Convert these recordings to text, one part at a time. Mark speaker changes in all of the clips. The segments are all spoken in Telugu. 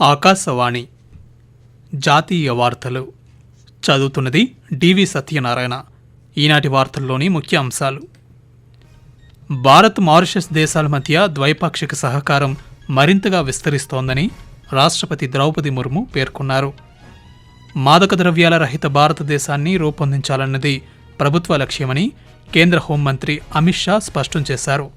Speaker 1: ఆకాశవాణి. జాతీయ వార్తలు. చదువుతున్నది డివి సత్యనారాయణ. ఈనాటి వార్తల్లోని ముఖ్య అంశాలు. భారత్ మారిషస్ దేశాల మధ్య ద్వైపాక్షిక సహకారం మరింతగా విస్తరిస్తోందని రాష్ట్రపతి ద్రౌపది ముర్ము పేర్కొన్నారు. మాదక ద్రవ్యాల రహిత భారతదేశాన్ని రూపొందించాలన్నది ప్రభుత్వ లక్ష్యమని కేంద్ర హోంమంత్రి అమిత్ షా స్పష్టం చేశారు.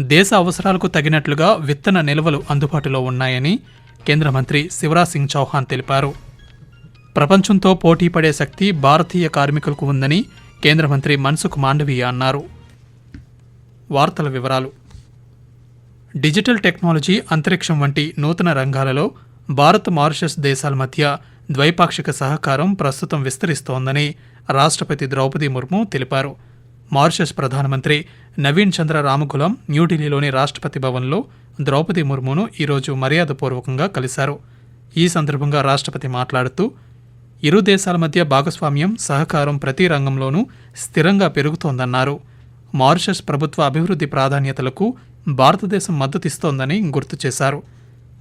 Speaker 1: దేశ అవసరాలకు తగినట్లుగా విత్తన నిల్వలు అందుబాటులో ఉన్నాయని కేంద్ర మంత్రి శివరాజ్ సింగ్ చౌహాన్ తెలిపారు. ప్రపంచంతో పోటీ పడే శక్తి భారతీయ కార్మికులకు ఉందని కేంద్ర మంత్రి మన్సుఖ్ మాండవీయ అన్నారు. వార్తల వివరాలు. డిజిటల్ టెక్నాలజీ అంతరిక్షం వంటి నూతన రంగాలలో భారత్ మారిషస్ దేశాల మధ్య ద్వైపాక్షిక సహకారం ప్రస్తుతం విస్తరిస్తోందని రాష్ట్రపతి ద్రౌపది ముర్ము తెలిపారు. మారిషస్ ప్రధానమంత్రి నవీన్ చంద్ర రామకులం న్యూఢిల్లీలోని రాష్ట్రపతి భవన్లో ద్రౌపది ముర్మును ఈరోజు మర్యాదపూర్వకంగా కలిశారు. ఈ సందర్భంగా రాష్ట్రపతి మాట్లాడుతూ ఇరు దేశాల మధ్య భాగస్వామ్యం సహకారం ప్రతి రంగంలోనూ స్థిరంగా పెరుగుతోందన్నారు. మారిషస్ ప్రభుత్వ అభివృద్ధి ప్రాధాన్యతలకు భారతదేశం మద్దతిస్తోందని గుర్తు చేశారు.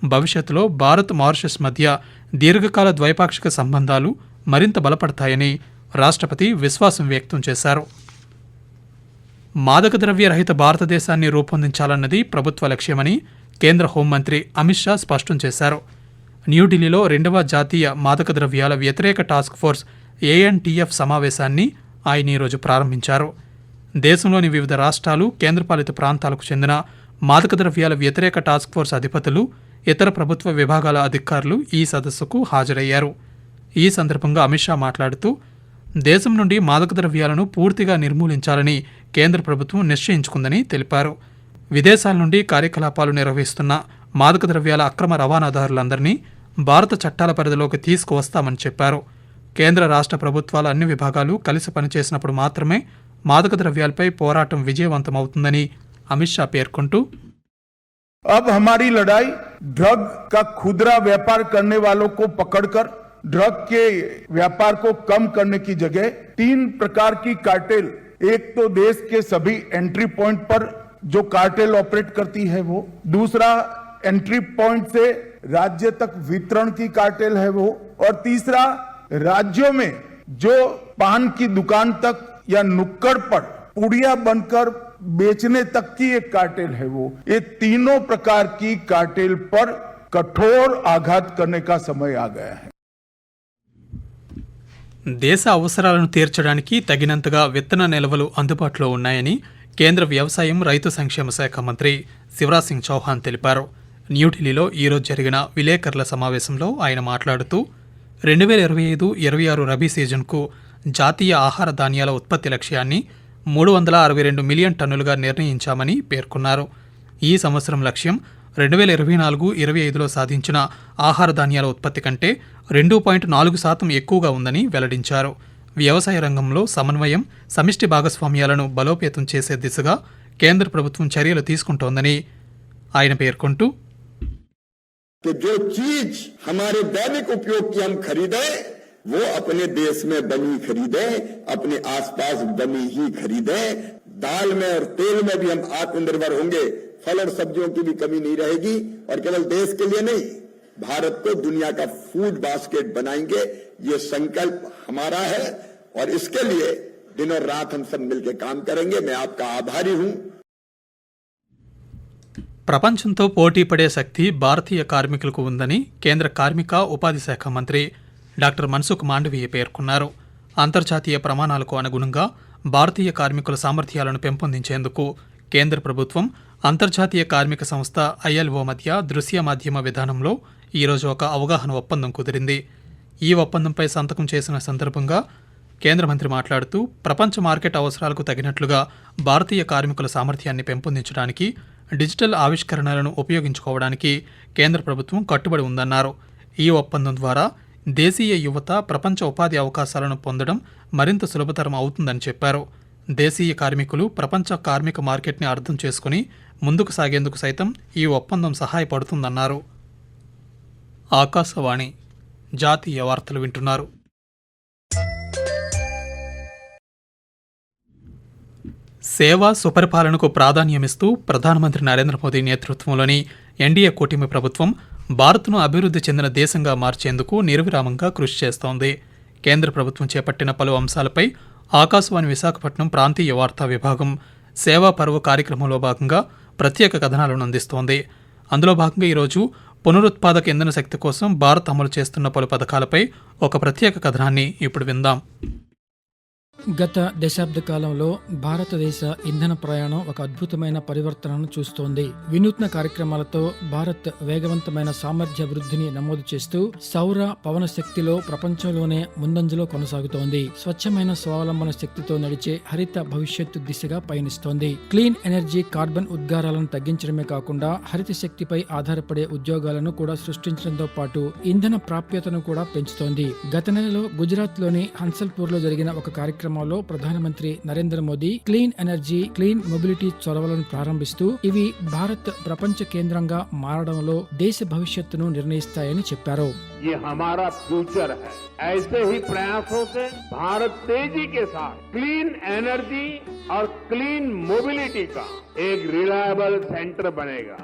Speaker 1: భవిష్యత్తులో భారత్ మారిషస్ మధ్య దీర్ఘకాల ద్వైపాక్షిక సంబంధాలు మరింత బలపడతాయని రాష్ట్రపతి విశ్వాసం వ్యక్తం చేశారు. మాదక ద్రవ్య రహిత భారతదేశాన్ని రూపొందించాలన్నది ప్రభుత్వ లక్ష్యమని కేంద్ర హోంమంత్రి అమిత్ షా స్పష్టం చేశారు. న్యూఢిల్లీలో రెండవ జాతీయ మాదక ద్రవ్యాల వ్యతిరేక టాస్క్ ఫోర్స్ ఏఎన్టీఎఫ్ సమావేశాన్ని ఆయన ఈరోజు ప్రారంభించారు. దేశంలోని వివిధ రాష్ట్రాలు కేంద్రపాలిత ప్రాంతాలకు చెందిన మాదక ద్రవ్యాల వ్యతిరేక టాస్క్ ఫోర్స్ అధిపతులు ఇతర ప్రభుత్వ విభాగాల అధికారులు ఈ సదస్సుకు హాజరయ్యారు. ఈ సందర్భంగా అమిత్ షా మాట్లాడుతూ దేశం నుండి మాదక ద్రవ్యాలను పూర్తిగా నిర్మూలించాలని కేంద్ర ప్రభుత్వం నిశ్చయించుకుందని తెలిపారు విదేశాల నుండి కార్యకలాపాలు నిర్వహిస్తున్న మాదక ద్రవ్యాల అక్రమ రవాణాదారులందరినీ భారత చట్టాల పరిధిలోకి తీసుకువస్తామని చెప్పారు కేంద్ర రాష్ట్ర ప్రభుత్వాల అన్ని విభాగాలు కలిసి పనిచేసినప్పుడు మాత్రమే మాదక ద్రవ్యాలపై పోరాటం విజయవంతమవుతుందని అమిత్ షా పేర్కొంటూ
Speaker 2: अब हमारी लड़ाई ड्रग का खुदरा व्यापार करने वालों को पकड़कर ड्रग के व्यापार को कम करने की जगह तीन प्रकार की कार्टेल एक तो देश के सभी एंट्री पॉइंट पर जो कार्टेल ऑपरेट करती है वो। दूसरा एंट्री पॉइंट से राज्य तक वितरण की कार्टेल है वो। और तीसरा, राज्यों में जो पान की दुकान तक या नुक्कड़ पर पुड़िया बनकर बेचने तक की एक कार्टेल है वो। ये तीनों प्रकार की कार्टेल पर कठोर आघात करने का समय आ गया है।
Speaker 1: దేశ అవసరాలను తీర్చడానికి తగినంతగా విత్తన నిల్వలు అందుబాటులో ఉన్నాయని కేంద్ర వ్యవసాయం రైతు సంక్షేమ శాఖ మంత్రి శివరాజ్ సింగ్ చౌహాన్ తెలిపారు. న్యూఢిల్లీలో ఈరోజు జరిగిన విలేకరుల సమావేశంలో ఆయన మాట్లాడుతూ రెండు వేల ఇరవై ఐదు ఇరవై ఆరు రబీ సీజన్కు జాతీయ ఆహార ధాన్యాల ఉత్పత్తి లక్ష్యాన్ని మూడు వందల అరవై రెండు మిలియన్ టన్నులుగా నిర్ణయించామని పేర్కొన్నారు. ఈ సంవత్సరం లక్ష్యం రెండు వేల ఇరవై నాలుగు ఇరవై ఐదులో సాధించిన ఆహార ధాన్యాల ఉత్పత్తి కంటే రెండు పాయింట్ నాలుగు శాతం ఎక్కువగా ఉందని వెల్లడించారు వ్యవసాయ రంగంలో సమన్వయం సమిష్టి భాగస్వామ్యాలను బలోపేతం చేసే దిశగా కేంద్ర ప్రభుత్వం చర్యలు తీసుకుంటోందని ఆయన పేర్కొంటూ
Speaker 3: कि जो चीज हमारे दैनिक उपयोग की हम खरीदें वो अपने देश में बनी खरीदें अपने आसपास बनी ही खरीदें दाल में और तेल में भी हम आत्मनिर्भर होंगे फल और सब्जियों की भी कमी नहीं रहेगी और केवल देश के लिए नहीं भारत को दुनिया का फूड बास्केट बनाएंगे ये संकल्प हमारा है और इसके लिए दिन और रात हम सब मिलकर काम करेंगे मैं आपका आभारी हूं
Speaker 1: ప్రపంచంతో పోటీ పడే శక్తి భారతీయ కార్మికులకు ఉందని కేంద్ర కార్మిక ఉపాధి శాఖ మంత్రి డాక్టర్ మన్సుఖ్ మాండవీయ పేర్కొన్నారు అంతర్జాతీయ ప్రమాణాలకు అనుగుణంగా భారతీయ కార్మికుల సామర్థ్యాలను పెంపొందించేందుకు కేంద్ర ప్రభుత్వం అంతర్జాతీయ కార్మిక సంస్థ ఐఎల్ఓ మధ్య దృశ్య మాధ్యమ విధానంలో ఈరోజు ఒక అవగాహన ఒప్పందం కుదిరింది. ఈ ఒప్పందంపై సంతకం చేసిన సందర్భంగా కేంద్ర మంత్రి మాట్లాడుతూ ప్రపంచ మార్కెట్ అవసరాలకు తగినట్లుగా భారతీయ కార్మికుల సామర్థ్యాన్ని పెంపొందించడానికి డిజిటల్ ఆవిష్కరణలను ఉపయోగించుకోవడానికి కేంద్ర ప్రభుత్వం కట్టుబడి ఉందన్నారు. ఈ ఒప్పందం ద్వారా దేశీయ యువత ప్రపంచ ఉపాధి అవకాశాలను పొందడం మరింత సులభతరం అవుతుందని చెప్పారు. దేశీయ కార్మికులు ప్రపంచ కార్మిక మార్కెట్ని అర్థం చేసుకుని ముందుకు సాగేందుకు సైతం ఈ ఒప్పందం సహాయపడుతుందన్నారు. ఆకాశవాణి జాతీయ వార్తలు వింటున్నారు. సేవా సుపరిపాలనకు ప్రాధాన్యమిస్తూ ప్రధానమంత్రి నరేంద్ర మోదీ నేతృత్వంలోని ఎన్డీఏ కూటమి ప్రభుత్వం భారత్ను అభివృద్ధి చెందిన దేశంగా మార్చేందుకు నిర్విరామంగా కృషి చేస్తోంది. కేంద్ర ప్రభుత్వం చేపట్టిన పలు అంశాలపై ఆకాశవాణి విశాఖపట్నం ప్రాంతీయ వార్తా విభాగం సేవా పర్వ కార్యక్రమంలో భాగంగా ప్రత్యేక కథనాలను అందిస్తోంది. అందులో భాగంగా ఈరోజు పునరుత్పాదక ఇంధన శక్తి కోసం భారత్ అమలు చేస్తున్న పలు పథకాలపై ఒక ప్రత్యేక కథనాన్ని ఇప్పుడు విందాం.
Speaker 4: గత దశాబ్ద కాలంలో భారతదేశ ఇంధన ప్రయాణం ఒక అద్భుతమైన పరివర్తనను చూస్తోంది. వినూత్న కార్యక్రమాలతో భారత్ వేగవంతమైన సామర్థ్య వృద్ధిని నమోదు చేస్తూ సౌర పవన శక్తిలో ప్రపంచంలోనే ముందంజలో కొనసాగుతోంది. స్వచ్ఛమైన స్వావలంబన శక్తితో నడిచే హరిత భవిష్యత్తు దిశగా పయనిస్తోంది. క్లీన్ ఎనర్జీ కార్బన్ ఉద్గారాలను తగ్గించడమే కాకుండా హరిత శక్తిపై ఆధారపడే ఉద్యోగాలను కూడా సృష్టించడంతో పాటు ఇంధన ప్రాప్యతను కూడా పెంచుతోంది. గత నెలలో గుజరాత్లోని హన్సల్పూర్లో జరిగిన ఒక కార్యక్రమంలో ప్రధానమంత్రి Narendra Modi clean energy clean mobility చొరవలను ప్రారంభిస్తూ ఇవి భారత్ ప్రపంచ కేంద్రంగా మారడంలో దేశ భవిష్యత్తును నిర్ణయిస్తాయని చెప్పారు
Speaker 5: ये हमारा फ्यूचर है ऐसे ही प्रयासों से भारत तेजी के साथ क्लीन एनर्जी और क्लीन मोबिलिटी का एक रिलायबल सेंटर बनेगा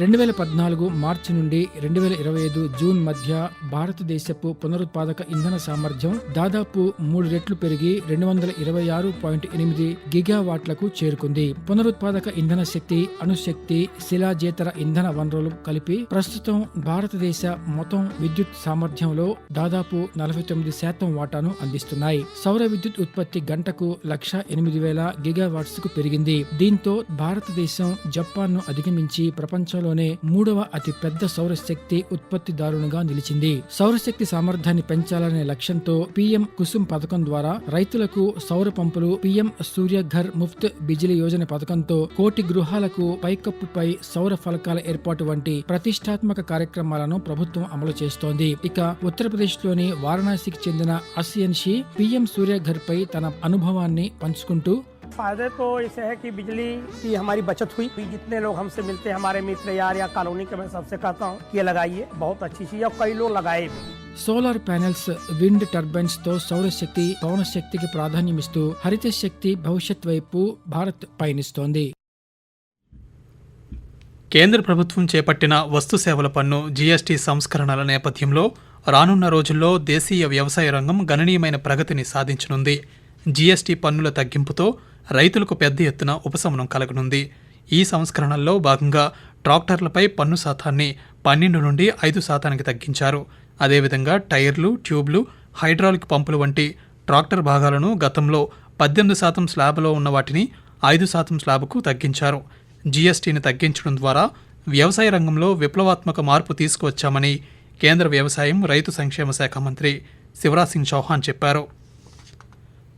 Speaker 4: రెండు వేల పద్నాలుగు మార్చి నుండి రెండు వేల ఇరవై ఐదు జూన్ మధ్య భారతదేశపు పునరుత్పాదక ఇంధన సామర్థ్యం దాదాపు మూడు రెట్లు పెరిగి రెండు వందల ఇరవై ఆరు పాయింట్ ఎనిమిది గిగావాట్లకు చేరుకుంది. పునరుత్పాదక ఇంధన శక్తి అణుశక్తి శిలాజేతర ఇంధన వనరులు కలిపి ప్రస్తుతం భారతదేశ మొత్తం విద్యుత్ సామర్థ్యంలో దాదాపు నలభై తొమ్మిది శాతం వాటాను అందిస్తున్నాయి. సౌర విద్యుత్ ఉత్పత్తి గంటకు లక్ష ఎనిమిది వేల గిగావాట్స్కు పెరిగింది. దీంతో భారతదేశం జపాన్ను అధిగమించి ప్రపంచంలోనే మూడవ అతి పెద్ద సౌరశక్తి ఉత్పత్తిదారునిగా నిలిచింది. సౌరశక్తి సామర్థ్యాన్ని పెంచాలనే లక్ష్యంతో పీఎం కుసుమ్ పథకం ద్వారా రైతులకు సౌర పంపులు పీఎం సూర్యఘర్ ముఫ్త్ బిజిలీ యోజన పథకంతో కోటి గృహాలకు పైకప్పుపై సౌర ఫలకాల ఏర్పాటు వంటి ప్రతిష్టాత్మక కార్యక్రమాలను ప్రభుత్వం అమలు చేస్తోంది. ఇక ఉత్తరప్రదేశ్లోని వారణాసికి చెందిన అసియన్షి పీఎం సూర్యఘర్ పై తన అనుభవాన్ని పంచుకుంటూ
Speaker 6: फायदे तो ऐसे है कि बिजली की हमारी बचत हुई जितने लोग हमसे मिलते हैं हमारे मित्र यार या कॉलोनी के मैं सबसे कहता हूँ कि ये लगाइए बहुत अच्छी चीज है और कई लोग लगाए भी
Speaker 4: సోలార్ ప్యానెల్స్ విండ్ టర్బైన్స్ తో సౌరశక్తి పవన శక్తికి ప్రాధాన్యమిస్తూ హరిత శక్తి భవిష్యత్ వైపు భారత్ పయనిస్తోంది
Speaker 1: కేంద్ర ప్రభుత్వం చేపట్టిన వస్తు సేవల పన్ను జీఎస్టీ సంస్కరణల నేపథ్యంలో రానున్న రోజుల్లో దేశీయ వ్యవసాయ రంగం గణనీయమైన ప్రగతిని సాధించనుంది జీఎస్టీ పన్నుల తగ్గింపుతో రైతులకు పెద్ద ఎత్తున ఉపశమనం కలగనుంది. ఈ సంస్కరణల్లో భాగంగా ట్రాక్టర్లపై పన్ను శాతాన్ని పన్నెండు నుండి ఐదు శాతానికి తగ్గించారు. అదేవిధంగా టైర్లు ట్యూబ్లు హైడ్రాలిక్ పంపులు వంటి ట్రాక్టర్ భాగాలను గతంలో పద్దెనిమిది శాతం స్లాబ్లో ఉన్న వాటిని ఐదు శాతం స్లాబ్కు తగ్గించారు. జీఎస్టీని తగ్గించడం ద్వారా వ్యవసాయ రంగంలో విప్లవాత్మక మార్పు తీసుకువచ్చామని కేంద్ర వ్యవసాయం రైతు సంక్షేమ శాఖ మంత్రి శివరాజ్ సింగ్ చౌహాన్ చెప్పారు.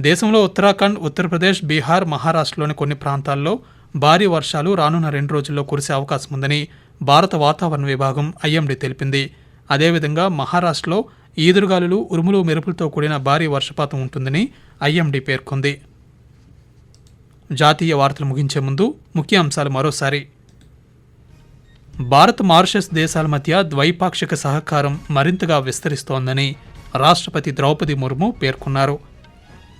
Speaker 1: దేశంలో ఉత్తరాఖండ్ ఉత్తరప్రదేశ్ బీహార్ మహారాష్ట్రలోని కొన్ని ప్రాంతాల్లో భారీ వర్షాలు రానున్న రెండు రోజుల్లో కురిసే అవకాశం ఉందని భారత వాతావరణ విభాగం ఐఎండీ తెలిపింది. అదేవిధంగా మహారాష్ట్రలో ఈదురుగాలులు ఉరుములు మెరుపులతో కూడిన భారీ వర్షపాతం ఉంటుందని ఐఎండీ పేర్కొంది. జాతీయ వార్తలు ముగించే ముందు ముఖ్య అంశాలు మరోసారి. భారత్ మారిషస్ దేశాల మధ్య ద్వైపాక్షిక సహకారం మరింతగా విస్తరిస్తోందని రాష్ట్రపతి ద్రౌపది ముర్ము పేర్కొన్నారు.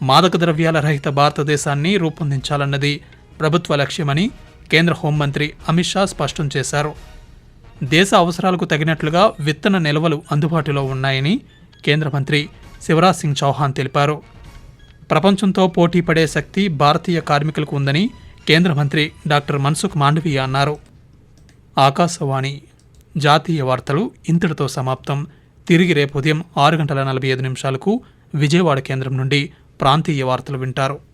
Speaker 1: మాదక ద్రవ్యాల రహిత భారతదేశాన్ని రూపొందించాలన్నది ప్రభుత్వ లక్ష్యమని కేంద్ర హోంమంత్రి అమిత్ షా స్పష్టం చేశారు. దేశ అవసరాలకు తగినట్లుగా విత్తన నిల్వలు అందుబాటులో ఉన్నాయని కేంద్ర మంత్రి శివరాజ్ సింగ్ చౌహాన్ తెలిపారు. ప్రపంచంతో పోటీ పడే శక్తి భారతీయ కార్మికులకు ఉందని కేంద్ర మంత్రి డాక్టర్ మన్సుఖ్ మాండవీయ అన్నారు. ఆకాశవాణి జాతీయ వార్తలు ఇంతటితో సమాప్తం. తిరిగి రేపు ఉదయం ఆరు గంటల నలభై ఐదు నిమిషాలకు విజయవాడ కేంద్రం నుండి ప్రాంతీయ వార్తలు వింటారు.